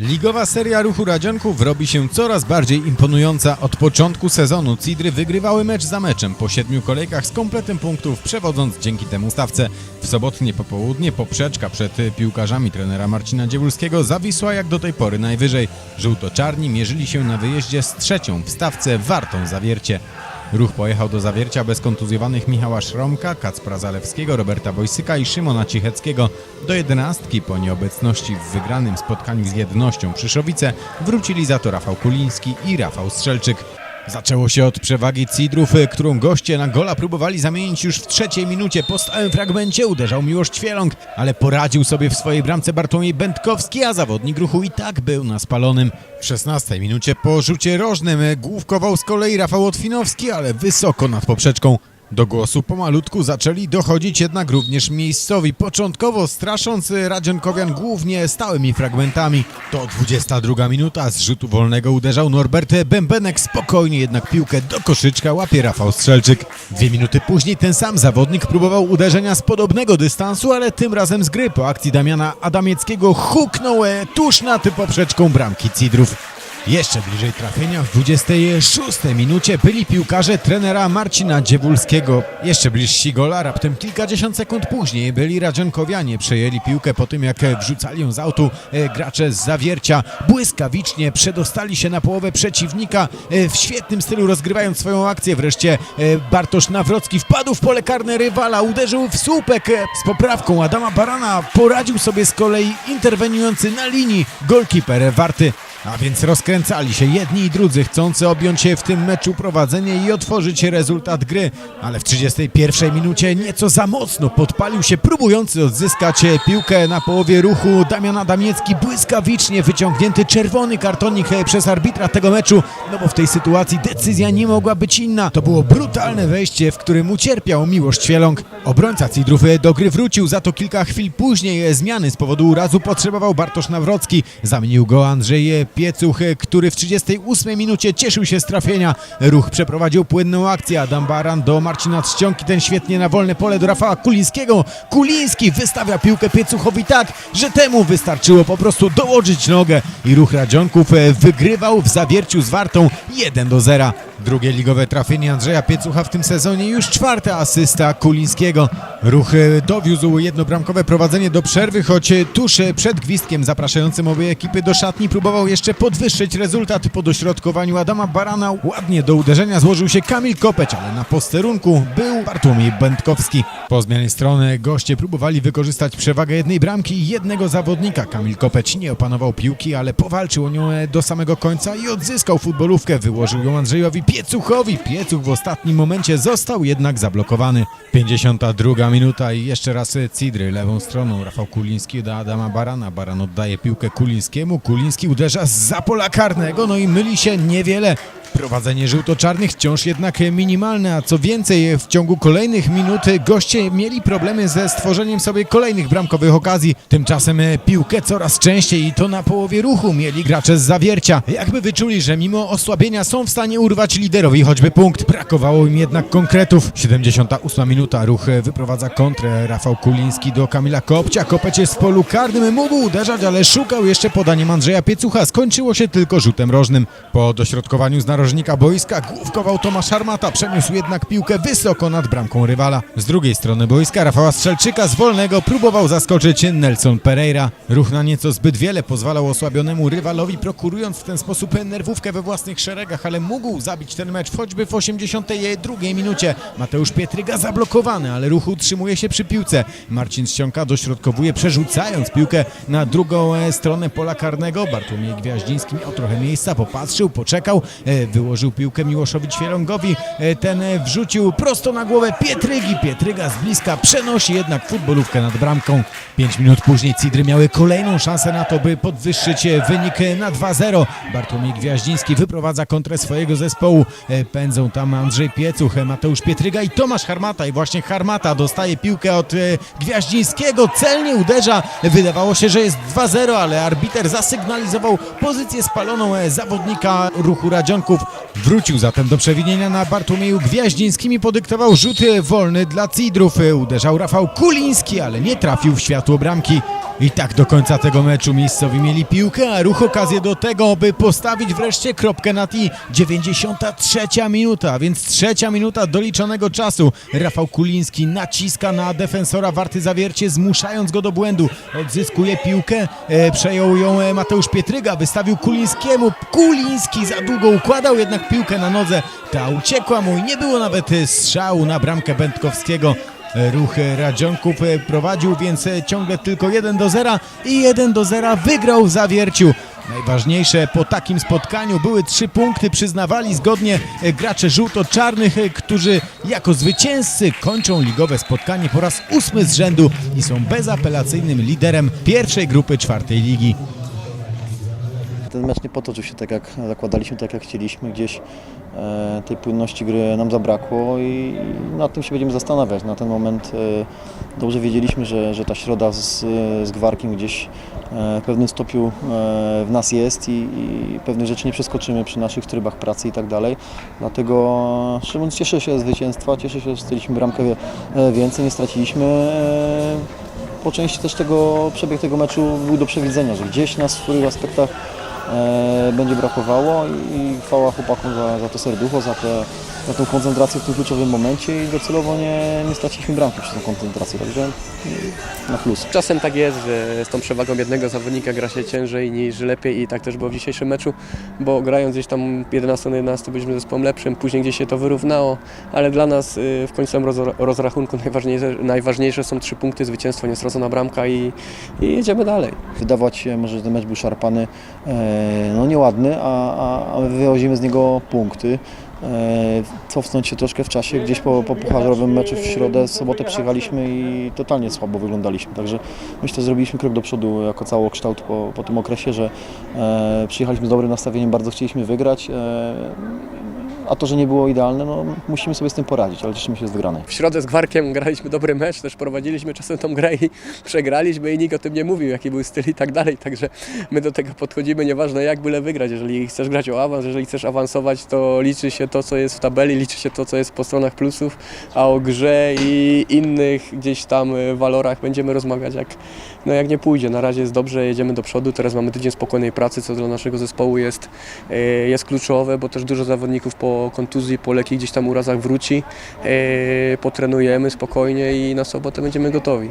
Ligowa seria ruchu Radzionków robi się coraz bardziej imponująca. Od początku sezonu Cidry wygrywały mecz za meczem po siedmiu kolejkach z kompletem punktów, przewodząc dzięki temu stawce. W sobotnie popołudnie poprzeczka przed piłkarzami trenera Marcina Dziewulskiego zawisła jak do tej pory najwyżej. Żółto-czarni mierzyli się na wyjeździe z trzecią w stawce wartą zawiercie. Ruch pojechał do zawiercia bez kontuzjowanych Michała Szromka, Kacpra Zalewskiego, Roberta Wojsyka i Szymona Cicheckiego. Do jedenastki po nieobecności w wygranym spotkaniu z Jednością Przyszowice wrócili za to Rafał Kuliński i Rafał Strzelczyk. Zaczęło się od przewagi Cidrów, którą goście na gola próbowali zamienić już w trzeciej minucie. Po stałym fragmencie uderzał Miłosz Ćwieląg, ale poradził sobie w swojej bramce Bartłomiej Będkowski, a zawodnik ruchu i tak był na spalonym. W 16 minucie po rzucie rożnym główkował z kolei Rafał Otwinowski, ale wysoko nad poprzeczką. Do głosu pomalutku zaczęli dochodzić jednak również miejscowi, początkowo strasząc Radzionkowian głównie stałymi fragmentami. To 22 minuta, z rzutu wolnego uderzał Norbert Bębenek, spokojnie jednak piłkę do koszyczka łapie Rafał Strzelczyk. Dwie minuty później ten sam zawodnik próbował uderzenia z podobnego dystansu, ale tym razem z gry po akcji Damiana Adamieckiego huknął e, tuż nad poprzeczką bramki Cidrów. Jeszcze bliżej trafienia w 26 minucie byli piłkarze trenera Marcina Dziewulskiego. Jeszcze bliżsi gola, raptem kilkadziesiąt sekund później byli Radzionkowianie. Przejęli piłkę po tym, jak wrzucali ją z autu e, gracze z zawiercia. Błyskawicznie przedostali się na połowę przeciwnika e, w świetnym stylu rozgrywając swoją akcję. Wreszcie e, Bartosz Nawrocki wpadł w pole karne rywala, uderzył w słupek z poprawką Adama Barana. Poradził sobie z kolei interweniujący na linii golkiper Warty. A więc rozkręcali się jedni i drudzy, chcący objąć w tym meczu prowadzenie i otworzyć rezultat gry. Ale w 31 minucie nieco za mocno podpalił się próbujący odzyskać piłkę na połowie ruchu Damian Adamiecki. Błyskawicznie wyciągnięty czerwony kartonik przez arbitra tego meczu, no bo w tej sytuacji decyzja nie mogła być inna. To było brutalne wejście, w którym ucierpiał Miłosz Ćwieląg. Obrońca Cidrów do gry wrócił, za to kilka chwil później zmiany z powodu urazu potrzebował Bartosz Nawrocki. Zamienił go Andrzej Piecuch, który w 38 minucie cieszył się z trafienia. Ruch przeprowadził płynną akcję. Adam Baran do Marcina Trzcionki, ten świetnie na wolne pole do Rafała Kulińskiego. Kuliński wystawia piłkę Piecuchowi tak, że temu wystarczyło po prostu dołożyć nogę i ruch Radzionków e, wygrywał w zawierciu z Wartą 1 do 0. Drugie ligowe trafienie Andrzeja Piecucha w tym sezonie, już czwarta asysta Kulińskiego. Ruch dowiózł jednobramkowe prowadzenie do przerwy, choć tuż przed gwizdkiem zapraszającym obie ekipy do szatni próbował jeszcze podwyższyć rezultat po dośrodkowaniu Adama Barana. Ładnie do uderzenia złożył się Kamil Kopeć, ale na posterunku był Bartłomiej Będkowski. Po zmianie strony goście próbowali wykorzystać przewagę jednej bramki i jednego zawodnika. Kamil Kopeć nie opanował piłki, ale powalczył o nią do samego końca i odzyskał futbolówkę. Wyłożył ją Andrzejowi Piecuchowi. Piecuch w ostatnim momencie został jednak zablokowany. 52 minuta i jeszcze raz Cidry lewą stroną. Rafał Kuliński do Adama Barana. Baran oddaje piłkę Kulińskiemu. Kuliński uderza z pola karnego, no i myli się niewiele. Prowadzenie żółto-czarnych wciąż jednak minimalne, a co więcej, w ciągu kolejnych minut goście mieli problemy ze stworzeniem sobie kolejnych bramkowych okazji. Tymczasem piłkę coraz częściej i to na połowie ruchu mieli gracze z zawiercia. Jakby wyczuli, że mimo osłabienia są w stanie urwać liderowi choćby punkt. Brakowało im jednak konkretów. 78 minuta, ruch wyprowadza kontrę. Rafał Kuliński do Kamila Kopcia. Kopeć jest w polu karnym, mógł uderzać, ale szukał jeszcze podaniem Andrzeja Piecucha. Skończyło się tylko rzutem rożnym. Po dośrodkowaniu z narożnika boiska główkował Tomasz Armata, przeniósł jednak piłkę wysoko nad bramką rywala. Z drugiej strony boiska Rafała Strzelczyka z wolnego próbował zaskoczyć Nelson Pereira. Ruch na nieco zbyt wiele pozwalał osłabionemu rywalowi, prokurując w ten sposób nerwówkę we własnych szeregach, ale mógł zabić ten mecz choćby w 82 minucie. Mateusz Pietryga zablokowany, ale ruch utrzymuje się przy piłce. Marcin Ściąka dośrodkowuje, przerzucając piłkę na drugą e, stronę pola karnego. Bartłomiej Gwiaździński miał trochę miejsca, popatrzył, poczekał, e, wyłożył piłkę Miłoszowi Ćwielągowi. E, Ten e, wrzucił prosto na głowę Pietrygi. Pietryga z bliska przenosi jednak futbolówkę nad bramką. Pięć minut później Cidry miały kolejną szansę na to, by podwyższyć e, wynik na 2-0. Bartłomiej Gwiaździński wyprowadza kontrę swojego zespołu. Pędzą tam Andrzej Piecuch, Mateusz Pietryga i Tomasz Harmata. I właśnie Harmata dostaje piłkę od Gwiaździńskiego, celnie uderza. Wydawało się, że jest 2-0, ale arbiter zasygnalizował pozycję spaloną zawodnika ruchu Radzionków. Wrócił zatem do przewinienia na Bartłomieju Gwiaździńskim i podyktował rzut wolny dla Cidrów. Uderzał Rafał Kuliński, ale nie trafił w światło bramki. I tak do końca tego meczu miejscowi mieli piłkę, a ruch okazję do tego, by postawić wreszcie kropkę na i 93 minuta, więc trzecia minuta doliczonego czasu. Rafał Kuliński naciska na defensora Warty Zawiercie, zmuszając go do błędu. Odzyskuje piłkę, e, przejął ją e, Mateusz Pietryga, wystawił Kulińskiemu. Kuliński za długo układał jednak piłkę na nodze. Ta uciekła mu i nie było nawet e, strzału na bramkę Będkowskiego. Ruch Radzionków e, prowadził więc e, ciągle tylko 1 do 0 i 1 do 0 wygrał w Zawierciu. Najważniejsze po takim spotkaniu były trzy punkty, przyznawali zgodnie e, gracze żółto-czarnych, e, którzy jako zwycięzcy kończą ligowe spotkanie po raz ósmy z rzędu i są bezapelacyjnym liderem pierwszej grupy czwartej ligi. Ten mecz nie potoczył się tak, jak zakładaliśmy, tak jak chcieliśmy. Gdzieś e, tej płynności gry nam zabrakło i, nad tym się będziemy zastanawiać. Na ten moment e, dobrze wiedzieliśmy, że, że ta środa z, z Gwarkiem gdzieś e, w pewnym stopniu w nas jest i, i pewnych rzeczy nie przeskoczymy przy naszych trybach pracy i tak dalej. Dlatego mówiąc cieszę się z zwycięstwa, cieszę się, że straciliśmy bramkę więcej, nie straciliśmy. Po części też tego, przebieg tego meczu był do przewidzenia, że gdzieś nas w których aspektach będzie brakowało i, chwała chłopakom za, za to serducho, za, te, za tą koncentrację w tym kluczowym momencie i docelowo nie, nie straciliśmy bramki przez tą koncentrację, także na plus. Czasem tak jest, że z tą przewagą jednego zawodnika gra się ciężej niż lepiej i tak też było w dzisiejszym meczu, bo grając gdzieś tam 11 na 11 byliśmy zespołem lepszym, później gdzieś się to wyrównało, ale dla nas y, w końcowym roz, rozrachunku najważniejsze, najważniejsze są trzy punkty, zwycięstwo, niestracona bramka i, i jedziemy dalej. Wydawać się może, że ten mecz był szarpany, e, no nieładny, a, a, z niego punkty. E, cofnąć się troszkę w czasie, gdzieś po, po pucharowym meczu w środę, sobotę przyjechaliśmy i totalnie słabo wyglądaliśmy, także myślę, że zrobiliśmy krok do przodu jako całokształt po, po tym okresie, że e, przyjechaliśmy z dobrym nastawieniem, bardzo chcieliśmy wygrać, e, a to, że nie było idealne, no musimy sobie z tym poradzić, ale cieszymy się z wygranej. W środę z Gwarkiem graliśmy dobry mecz, też prowadziliśmy czasem tą grę i przegraliśmy i nikt o tym nie mówił, jaki był styl i tak dalej, także my do tego podchodzimy, nieważne jak, byle wygrać. Jeżeli chcesz grać o awans, jeżeli chcesz awansować, to liczy się to, co jest w tabeli, liczy się to, co jest po stronach plusów, a o grze i innych gdzieś tam y, walorach będziemy rozmawiać jak, no jak nie pójdzie. Na razie jest dobrze, jedziemy do przodu, teraz mamy tydzień spokojnej pracy, co dla naszego zespołu jest, y, jest kluczowe, bo też dużo zawodników po kontuzji, po lekkich gdzieś tam urazach wróci, y, potrenujemy spokojnie i na sobotę będziemy gotowi.